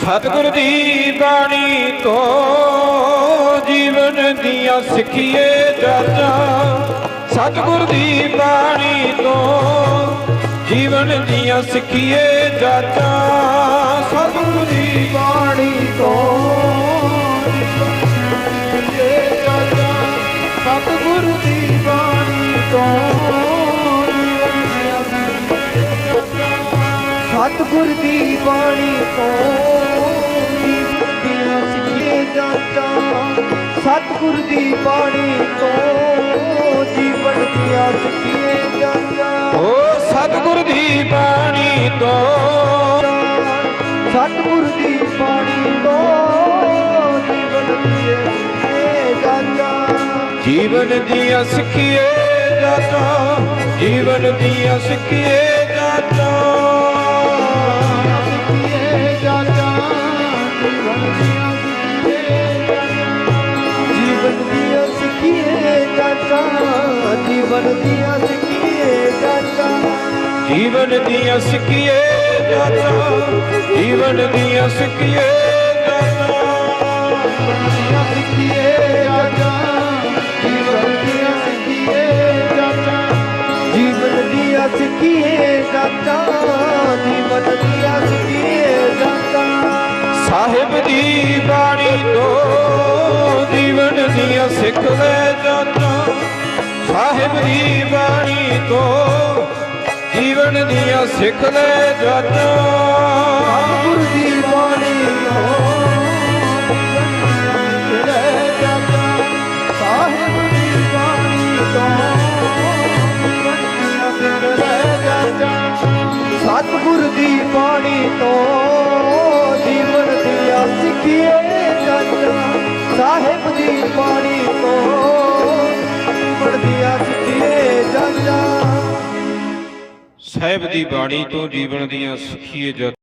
ਸਤਿਗੁਰ ਦੀ ਬਾਣੀ ਤੋਂ ਜੀਵਨ ਦੀਆਂ ਸਿੱਖੀਏ ਜਾਚਾਂ। ਸਤਿਗੁਰ ਦੀ ਬਾਣੀ ਤੋਂ ਜੀਵਨ ਦੀਆਂ ਸਿੱਖੀਏ ਜਾਚਾਂ। ਸਤਿਗੁਰ ਦੀ ਬਾਣੀ ਤੋਂ ਇਹ ਸਤਿਗੁਰ ਦੀ ਬਾਣੀ ਤੋਂ ਸਤਿਗੁਰ ਦੀ ਬਾਣੀ ਸਤਿਗੁਰ ਦੀ ਬਾਣੀ ਤੋਂ ਜੀਵਨ ਦੀਆਂ ਸਿੱਖੇ ਜਾਚਾ ਓ ਸਤਿਗੁਰ ਦੀ ਬਾਣੀ ਤੋਂ। ਸਤਿਗੁਰ ਦੀ ਬਾਣੀ ਤੋਂ ਜੀਵਨ ਦੀਏ ਇਹ ਜਾਚਾ ਜੀਵਨ ਦੀਆਂ ਸਿੱਖੀਏ ਜਾਚਾਂ ਜੀਵਨ ਦੀਆਂ ਸਿੱਖੀਏ ਜਾਚਾਂ ਜੀਵਨ ਦੀਆਂ ਸਿੱਖੀਏ ਜਾਚਾ ਜੀਵਨ ਦੀਆਂ ਸਿੱਖੀਏ ਜਾਚਾਂ ਜੀਵਨ ਦੀਆਂ ਜਾਚਾਂ ਜਾਚਾ ਜੀਵਨ ਦੀਆਂ ਜਾਚਾ ਜੀਵਨ ਦੀਆਂ ਸਿੱਖੀਏ ਜਾਚਾ ਜੀਵਨ ਦੀਆਂ ਸਿੱਖੀਏ ਜਾਚਾ ਸਾਹਿਬ ਦੀ ਬਾਣੀ ਤੋਂ ਜੀਵਨ ਦੀਆਂ ਸਿੱਖ ਲੈ। ਸਾਹਿਬ ਦੀ ਬਾਣੀ ਤੋਂ ਜੀਵਨ ਦੀਆਂ ਸਿੱਖ ਲੈ ਜਾਚਾਂ ਗੁਰੂ ਦੀ ਬਾਣੀ ਸਾਹਿਬ ਦੀ ਬਾਣੀ ਤੋਂ ਸਤਿਗੁਰ ਦੀ ਬਾਣੀ ਤੋਂ ਦੀਆਂ ਸਿੱਖੀਏ ਜਾਤਾ ਸਾਹਿਬ ਦੀ ਬਾਣੀ ਤੋਂ ਜੀਵਨ ਦੀਆਂ ਸਿੱਖੀਏ ਜਾਚਾਂ